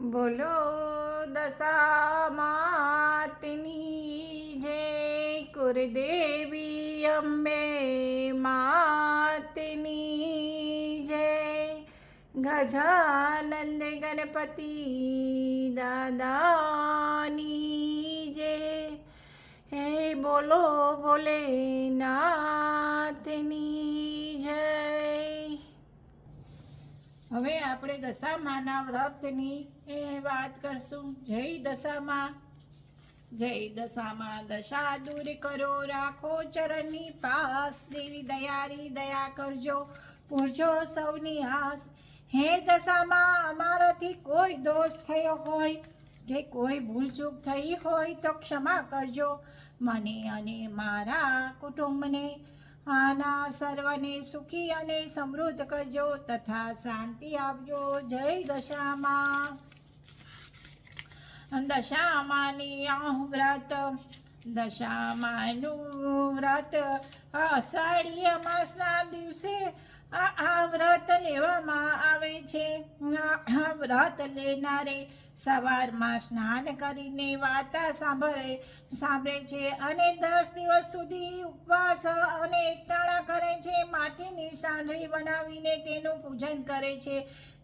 બોલો દશા માતની જય કુરદેવી અંબે માતની જય ગજાનંદ ગણપતિ દાદાની જય હે બોલો ભોલેનાથની જય હવે આપણે દશામાના વ્રતની એ વાત કરશું. જય દશામાં. જય દશામાં. દશા દૂર કરો, રાખો ચરણની પાસ. દેવી દયારી દયા કરજો, પૂરજો સૌની આસ. હે દશામાં, અમારાથી કોઈ દોષ થયો હોય કે કોઈ ભૂલચૂક થઈ હોય તો ક્ષમા કરજો. મને અને મારા કુટુંબને આના સર્વને સુખી અને સમૃદ્ધ કરજો તથા શાંતિ આપજો. જય દશામાં. દશામાની વ્રત. દશામાનું વ્રત. અષાઢી માસના દિવસે આ વ્રત લેવામાં આવે છે. આ વ્રત લેનારે સવારમાં સ્નાન કરીને વાર્તા સાંભળે સાંભળે છે અને દસ દિવસ સુધી ઉપવાસ અને એકટાણા કરે છે. માટીની સાંડળી બનાવીને તેનું પૂજન કરે છે.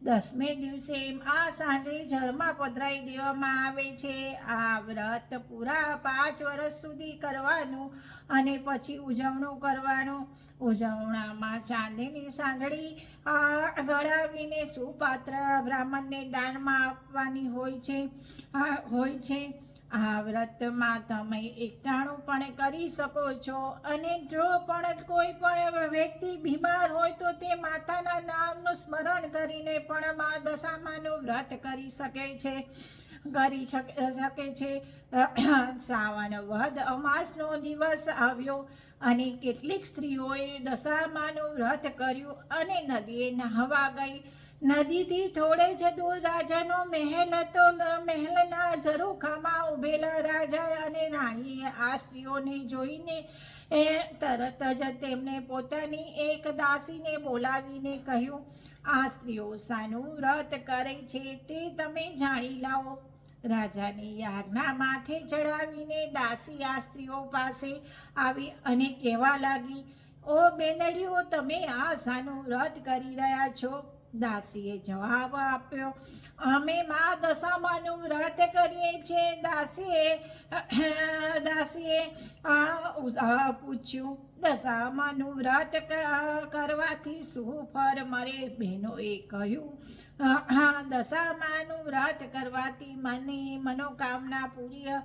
દસમે દિવસે આ સાંડળી જળમાં પધરાઈ દેવામાં આવે છે. આ વ્રત પૂરા પાંચ વર્ષ સુધી કરવાનું અને પછી ઉજવણું કરવાનું. ઉજવણામાં ચાંદીની સાંગળી ગળાવીને સુપાત્ર બ્રાહ્મણને દાનમાં આપવાની હોય છે હોય છે. આ વ્રતમાં તમે એકટાણું પણ કરી શકો છો અને જો પણ કોઈ પણ વ્યક્તિ બીમાર હોય તો તે માતાના નામનું સ્મરણ કરીને પણ મા દશામાનું વ્રત કરી શકે છે, કરી શકે છે. શ્રાવણ વધ અમાસનો દિવસ આવ્યો અને કેટલીક સ્ત્રીઓએ દશામાનું વ્રત કર્યું અને નદીએ નહાવા ગઈ. નદીથી થોડે જ દૂર રાજાનો મહેલ હતો. મહેલના ઝરૂખામાં ઊભેલા રાજા અને રાણીએ આ સ્ત્રીઓને જોઈને એ તરત જ તેમને પોતાની એક દાસીને બોલાવીને કહ્યું, આ સ્ત્રીઓ સાનું વ્રત કરે છે તે તમે જાણી લાવો. રાજાની યાજ્ઞા માથે ચડાવીને દાસી આ સ્ત્રીઓ પાસે આવી અને કહેવા લાગી, ઓ બેનડીઓ, તમે આ સાનું વ્રત કરી રહ્યા છો? દાસીએ જવાબ આપ્યો, અમે મા દશામાનું વ્રત કરીએ છીએ. દાસીએ દાસીએ પૂછ્યું, દશામાનું વ્રત કરવાથી શું ફળ મળે? બહેનોએ કહ્યું દશામાનું વ્રત કરવાથી મને મનોકામના પૂરી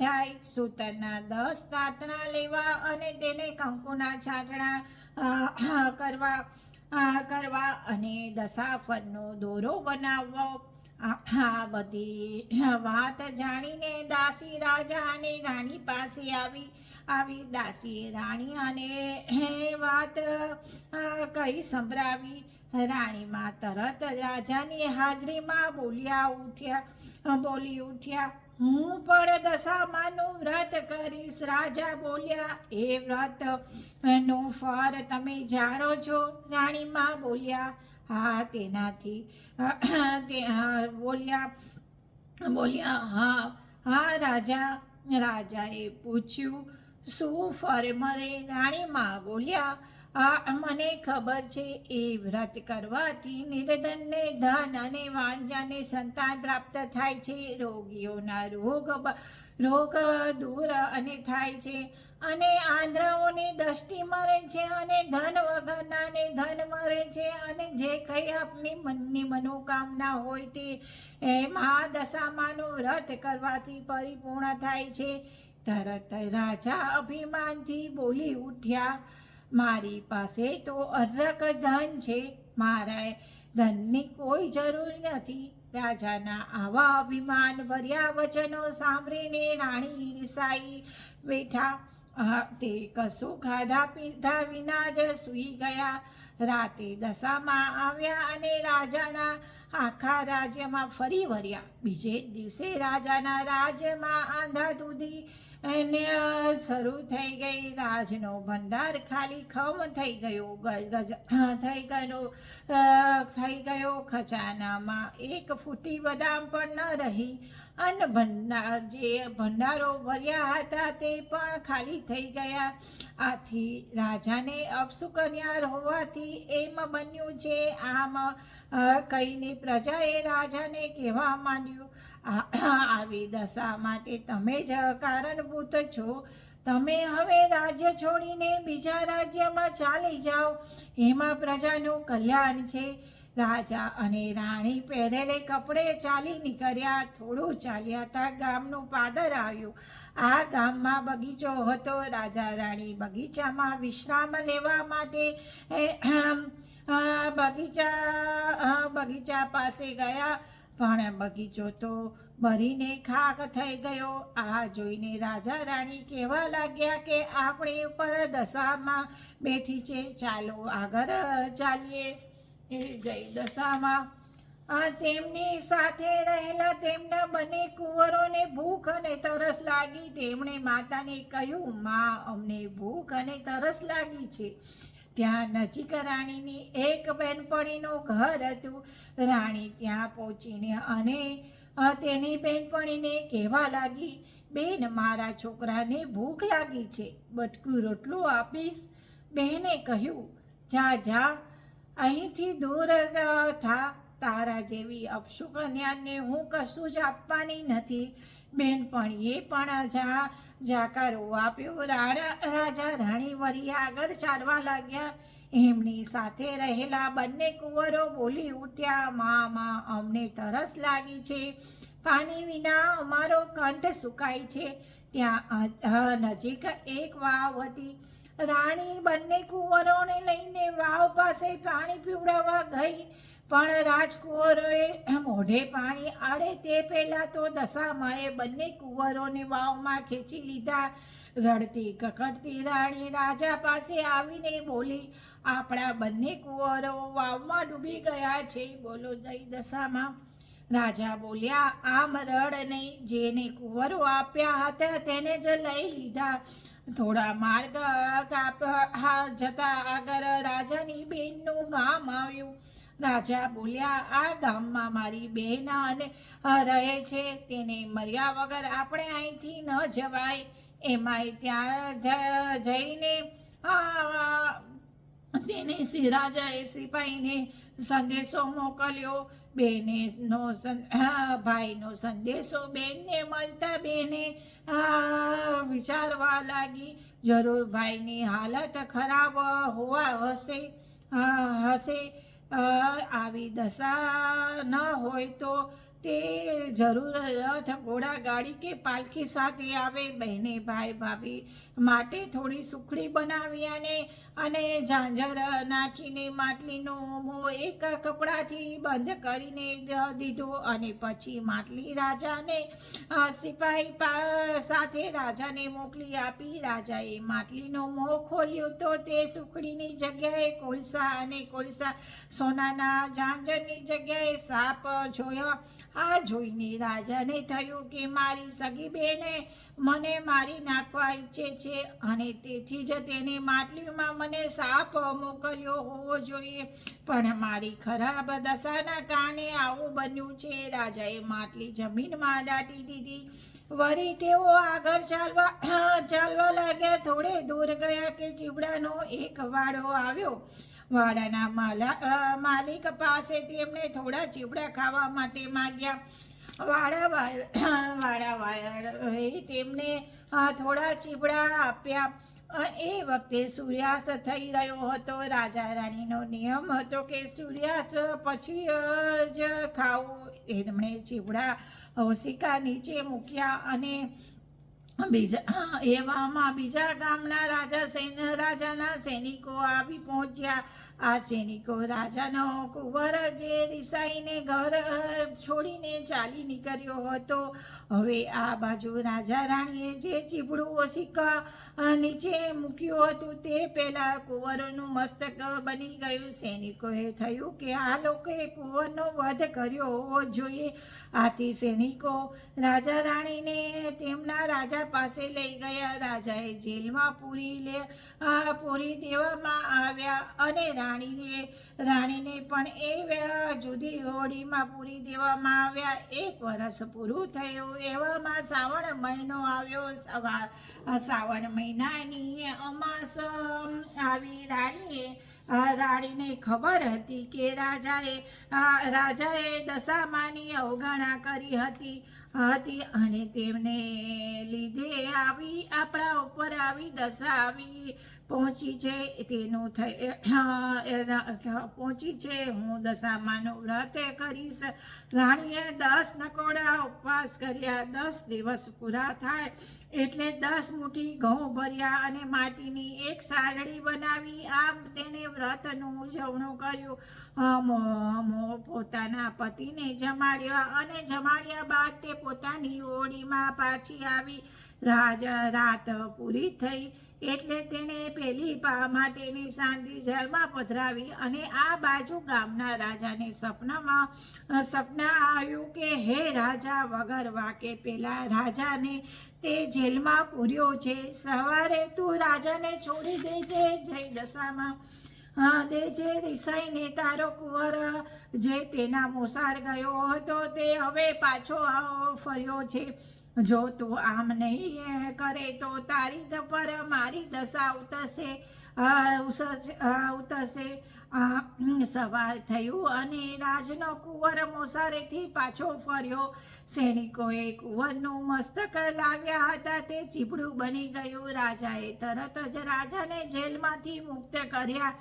થાય. સૂતરના દસ તાતણા લેવા અને તેને કંકુના છાંટણા કરવા. કરવા અને દશાફરનો દોરો બનાવવો આ આ બધી વાત જાણીને દાસી રાજા અને રાણી પાસે આવી. આવી દાસીએ રાણી અને વાત કહી સંભળાવી. રાણીમાં તરત રાજાની હાજરીમાં બોલ્યા ઉઠ્યા, બોલી ઉઠ્યા હું પણ દશામાનું વ્રત કરીશ. રાજા બોલ્યા, એ વ્રતનું ફળ તમે જાણો છો? રાણીમાં બોલ્યા, હા, તેનાથી. બોલ્યા બોલ્યા, હા હા, રાજા. રાજાએ પૂછ્યું, શું ફળ મરે રાણીમાં બોલ્યા આ મને ખબર છે, એ વ્રત કરવાથી નિર્ધનને ધન અને વાંજાને સંતાન પ્રાપ્ત થાય છે. રોગીઓના રોગ રોગ દૂર અને થાય છે અને આંધ્રાઓને દૃષ્ટિ મરે છે અને ધન વગરનાને ધન મરે છે અને જે કંઈ આપની મનની મનોકામના હોય તે એમાં દશામાનું વ્રત કરવાથી પરિપૂર્ણ થાય છે. તરત રાજા અભિમાનથી બોલી ઉઠ્યા. મારી પાસે તો અરક ધન છે. મારા ધનની કોઈ જરૂર નથી. રાજાના આવા અભિમાન ભર્યા વચનો સાંભળીને રાણી ઈર્ષાઈ બેઠા. તે કશું ખાધા પીધા વિના જ સૂઈ ગયા. રાતે દશામાં આવ્યા અને રાજાના આખા રાજ્યમાં ફરી વળ્યા. બીજે દિવસે રાજાના રાજ્યમાં આંધાધૂધી એને શરૂ થઈ ગઈ. રાજનો ભંડાર ખાલી ખમ થઈ ગયો થઈ ગયો થઈ ગયો. ખજાનામાં એક ફૂટી બદામ પણ ન રહી. અન્ન ભંડાર જે ભંડારો ભર્યા હતા તે પણ ખાલી થઈ ગયા. આથી રાજાને અપસુકન્યાર હોવાથી એમ બન્યું છે આમ કહીને પ્રજાએ રાજાને કહેવા માંડ્યું આવી દશા માટે તમે જ કારણભૂત છો. તમે હવે રાજ્ય છોડીને બીજા રાજ્યમાં ચાલી જાઓ. એમાં પ્રજાનું કલ્યાણ છે. રાજા અને રાણી પહેરેલે કપડે ચાલી નીકળ્યા, થોડું ચાલ્યા તા ગામનું પાદર આવ્યું. આ ગામમાં બગીચો હતો. રાજા રાણી બગીચામાં વિશ્રામ લેવા માટે બગીચા બગીચા પાસે ગયા. પણ બગીચો તો ભરીને ખાક થઈ ગયો. આ જોઈને રાજા રાણી કહેવા લાગ્યા કે, આપણે પર દશામાં બેઠી છે. ચાલો આગળ ચાલીએ. એ જય દશામાં તેમની સાથે રહેલા તેમના બંને કુંવરોને ભૂખ અને તરસ લાગી. તેમણે માતાને કહ્યું, માં, અમને ભૂખ અને તરસ લાગી છે. ત્યાં નજીક રાણીની એક બેનપણીનું ઘર હતું. રાણી ત્યાં પહોંચીને અને તેની બેનપણીને કહેવા લાગી, બેન, મારા છોકરાને ભૂખ લાગી છે. બટકું રોટલું આપીશ. બહેને કહ્યું, જા જા. અહીંથી દૂર થા તારા જેવી અપશુકન્યાને હું કશું જ આપવાની નથી. બેનપણીએ પણ જા, જાકારો આપ્યો. રાણા, રાજા રાણી વરી આગળ ચાલવા લાગ્યા. એમની સાથે રહેલા બંને કુંવરો બોલી ઉઠ્યા માં માં અમને તરસ લાગી છે. પાણી વિના અમારો કંઠ સુકાય છે. ત્યાં નજીક એક વાવ હતી. રાણી બંને કુંવરોને લઈને વાવ પાસે પાણી પીવડાવવા ગઈ. પણ રાજકુંવરોએ મોઢે પાણી આડે તે પહેલાં તો દશામાએ બંને કુંવરોને વાવમાં ખેંચી લીધા. રડતી કકડતી રાણી રાજા પાસે આવીને બોલી, આપણા બંને કુંવરો વાવમાં ડૂબી ગયા છે. બોલો જય દશામાં. રાજા બોલ્યા, આ મરડને જેને કુંવરો આપ્યા હતા તેને જ લઈ લીધા. થોડા માર્ગ જતા આગળ રાજાની બેનનું ગામ આવ્યું. રાજા બોલ્યા, આ ગામમાં મારી બહેન અને રહે છે. તેને મર્યા વગર આપણે અહીંથી ન જવાય. એમાંય ત્યાં જઈને તેને શ્રી રાજાએ સિપાહીને સંદેશો મોકલ્યો? બેને નો ભાઈનો સંદેશો બેનને મળતા બેને વિચારવા લાગી, જરૂર ભાઈની હાલત ખરાબ હોવા હશે હશે આવી દશા ન હોય તો તે જરૂર રથ, ઘોડા, ગાડી કે પાલખી સાથે આવે? બહેને, ભાઈ, ભાભી માટે થોડી સુખડી બનાવી અને અને ઝાંઝર નાખીને માટલીનો મોં એક કપડાથી બંધ કરીને દીધો અને પછી માટલી રાજાને સિપાહી સાથે રાજાને મોકલી આપી. રાજાએ માટલીનો મોં ખોલ્યો તો તે સુખડીની જગ્યાએ કોલસા અને કોલસા સોનાના ઝાંઝરની જગ્યાએ સાપ જોયો. આ જોઈને રાજાને થયું કે મારી સગી બેને મને મારી નાખવા ઈચ્છે છે અને તેથી જ તેને માટલીમાં મને સાપ મોકલ્યો હોવો જોઈએ. પણ મારી ખરાબ દશાના કારણે આવું બન્યું છે. રાજાએ માટલી જમીનમાં દાટી દીધી. વળી તેઓ આગળ ચાલવા ચાલવા લાગ્યા. થોડે દૂર ગયા કે ચીવડાનો એક વાડો આવ્યો. વાડાના માલા માલિક પાસે તેમણે થોડા ચીવડા ખાવા માટે માગ્યા. વાડા વાળા વાળા વાળા તેમને થોડા ચીવડા આપ્યા. એ વખતે સૂર્યાસ્ત થઈ રહ્યો હતો. રાજા રાણીનો નિયમ હતો કે સૂર્યાસ્ત પછી જ ખાવું. એમણે ચીબડા ઓશિકા નીચે મૂક્યા અને બીજા એવામાં બીજા ગામના રાજા સૈન્ય રાજાના સૈનિકો આવી પહોંચ્યા. આ સૈનિકો રાજાનો કુંવર જે રિસાઈને ઘર છોડીને ચાલી નીકળ્યો હતો. હવે આ બાજુ રાજા રાણીએ જે ચીબડું ઓશિકા નીચે મૂક્યું હતું તે પહેલાં કુંવરોનું મસ્તક બની ગયું. સૈનિકોએ થયું કે આ લોકોએ કુંવરનો વધ કર્યો હોવો જોઈએ. આથી સૈનિકો રાજા રાણીને તેમના રાજા પાસે લઈ ગયા. રાજાએ જેલમાં પૂરી લે પૂરી દેવામાં આવ્યા અને રાણીને રાણીને પણ એ જુદી હોડીમાં પૂરી દેવામાં આવ્યા. એક વર્ષ પૂરું થયું. એવામાં શ્રાવણ મહિનો આવ્યો. શ્રાવણ મહિનાની અમાસ અમ, આવી. રાણીએ રાણીને ખબર હતી કે રાજાએ રાજાએ દશામાની અવગણના કરી હતી. હતી અને તેમને લીધે આવી આપણા ઉપર આવી દશા આવી. પહોંચી છે તેનું થઈ પહોંચી છે હું દશામાનું વ્રત કરીશ. રાણીએ દસ નકોડા ઉપવાસ કર્યા. દસ દિવસ પૂરા થાય એટલે દસ મુઠ્ઠી ઘઉં ભર્યા અને માટીની એક સારડી બનાવી આમ તેને વ્રતનું ઉજવણું કર્યું. પોતાના પતિને જમાડ્યા અને જમાડ્યા બાદ તે પોતાની ઓળીમાં પાછી આવી. રાજ રાત પૂરી થઈ એટલે તેણે પેલી પા માટેની સાંડી જળમાં પધરાવી અને આ બાજુ ગામના રાજાને સપનામાં સપના આવ્યું કે હે રાજા, વગર વાકે પેલા રાજાને તે જેલમાં પૂર્યો છે. સવારે તું રાજાને છોડી દેજે જય દશામાં. દે જે રિસાઈને તારો કુંવર, જે તેના મોસાર ગયો હતો, તે હવે પાછો ફર્યો છે. જો તું આમ નહીં કરે તો તારી પર મારી દશા ઉતરશે ઉતરશે. સવાર થયું અને રાજનો કુંવર મોસારેથી પાછો ફર્યો. સૈનિકોએ કુંવરનું મસ્તક લાવ્યા હતા. તે ચીપડું બની ગયું. રાજાએ તરત જ રાજાને જેલમાંથી મુક્ત કર્યા.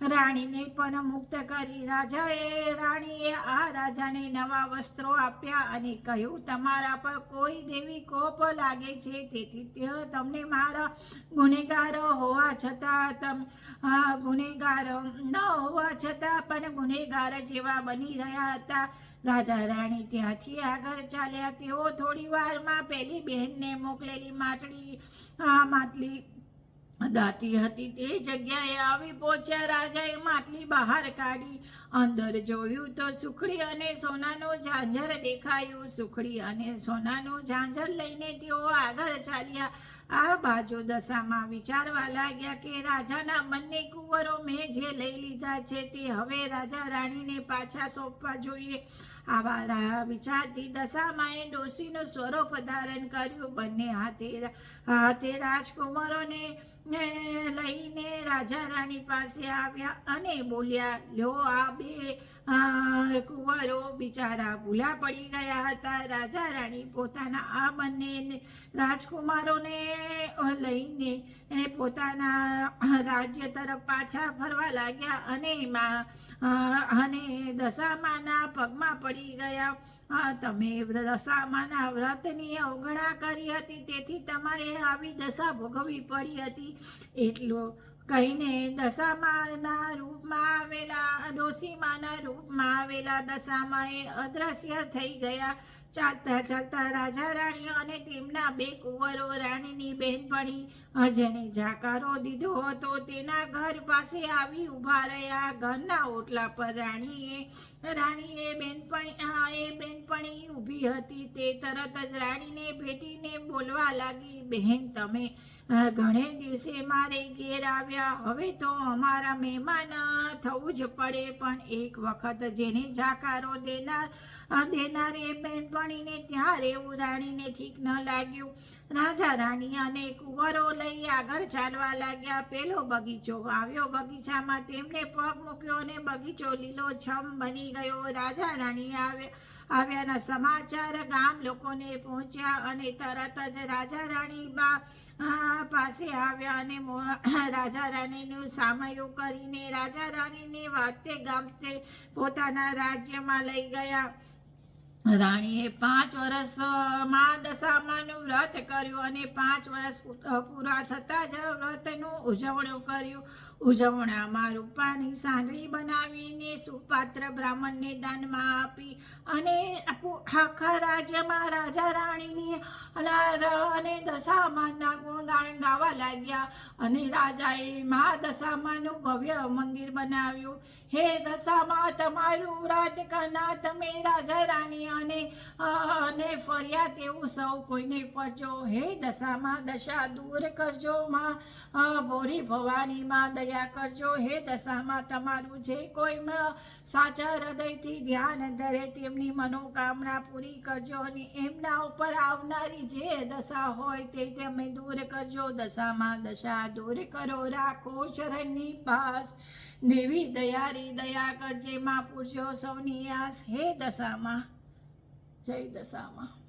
રાણીને પણ મુક્ત કરી. રાજાએ, રાણીએ આ રાજાને નવા વસ્ત્રો આપ્યા અને કહ્યું, તમારા પર કોઈ દેવી કોપ લાગે છે? તેથી તે તમને મારા ગુનેગાર હોવા છતાં તમ, આ ગુનેગાર ન હોવા છતાં પણ ગુનેગાર જેવા બની રહ્યા હતા. રાજા રાણી ત્યાંથી આગળ ચાલ્યા. તેઓ થોડી વારમાં પેલી બહેનને મોકલેલી માટડી માટલી દાતી હતી. તે જગ્યાએ આવી પહોંચ્યા. રાજાએ માટલી બહાર કાઢી, અંદર જોયું તો સુખડી અને સોનાનું ઝાંઝર દેખાયું. સુખડી અને સોનાનું ઝાંઝર લઈને તેઓ આગળ ચાલ્યા. આ બાજુ દશામાં વિચારવા લાગ્યા કે રાજાના બંને કુંવરો મેં જે લઈ લીધા છે તે હવે રાજા રાણીને પાછા સોંપવા જોઈએ. આવા વિચારથી દશામાએ ડોશીનું સ્વરૂપ ધારણ કર્યું. બંને હાથે હાથે રાજકુમારોને લઈને રાજા રાણી પાસે આવ્યા અને બોલ્યા, લ્યો આ બે કુંવરો બિચારા ભૂલા પડી ગયા હતા. રાજા રાણી પોતાના આ બંને રાજકુમારોને લઈને પોતાના રાજ્ય તરફ પાછા ફરવા લાગ્યા અને એમાં અને દશામાના પગમાં પડી ગયા. તમે દશામાના વ્રતની અવગણા કરી હતી, તેથી તમારે આવી દશા ભોગવવી પડી હતી. એટલું કહીને દશામાના રૂપમાં આવેલા ડોસીમાના રૂપમાં આવેલા દશામાં એ અદ્રશ્ય થઈ ગયા. ચાલતા ચાલતા રાજા રાણી અને તેમના બે કુંવરો રાણીની બહેનપણી અ, જેને જાકારો દીધો હતો. તેના ઘર પાસે આવી ઊભા રહ્યા. ઘરના ઓટલા પર રાણીએ રાણીએ બેનપણી હા એ બેનપણી ઊભી હતી. તે તરત જ રાણીને ભેટીને બોલવા લાગી બહેન તમે ઘણે દિવસે મારે ઘેર આવ્યા. હવે તો અમારા મહેમાન થવું જ પડે. પણ એક વખત જેને જાકારો દેનાર દેનાર એ બેનપણીને ત્યાં રહેવું રાણીને ઠીક ન લાગ્યું. રાજા રાણી અને કુંવરો લઈ આગળ ચાલવા લાગ્યા. પેલો બગીચો આવ્યો. બગીચામાં તેમને પગ મૂક્યો અને બગીચો લીલો છમ બની ગયો. રાજા રાણી આવે, આવ્યાના સમાચાર ગામ લોકોને પહોંચ્યા અને તરત જ રાજા રાણી બા પાસે આવ્યા અને રાજા રાણીનું સામયો કરીને રાજા રાણીને વાતે ગામતે પોતાના રાજ્યમાં લઈ ગયા. રાણીએ પાંચ વર્ષ મા દશામાનું વ્રત કર્યું અને પાંચ વર્ષ પૂરા થતાં જ વ્રતનું ઉજવણું કર્યું. ઉજવણામાં રૂપાની સાંડળી બનાવીને સુપાત્ર બ્રાહ્મણને દાનમાં આપી અને આખું રાજ્યમાં રાજા રાણીની અને અને દશામાના ગુણગાન ગાવા લાગ્યા અને રાજાએ મા દશામાનું ભવ્ય મંદિર બનાવ્યું. હે દશામાં, તમારું વ્રત કરના તમે રાજા રાણી અને અને ફર્યા તેવું સૌ કોઈને ફરજો. હે દશામાં દશા દૂર કરજો માં ભોરી ભવાનીમાં દયા કરજો. હે દશામાં તમારું જે કોઈ સાચા હૃદયથી ધ્યાન ધરે તેમની મનોકામના પૂરી કરજો અને એમના ઉપર આવનારી જે દશા હોય તે તમે દૂર કરજો. દશામાં દશા દૂર કરો, રાખો શરણની પાસ. દેવી દયારી દયા કરજે માં પૂરજો સૌની આસ. હે દશામાં જય દશામાં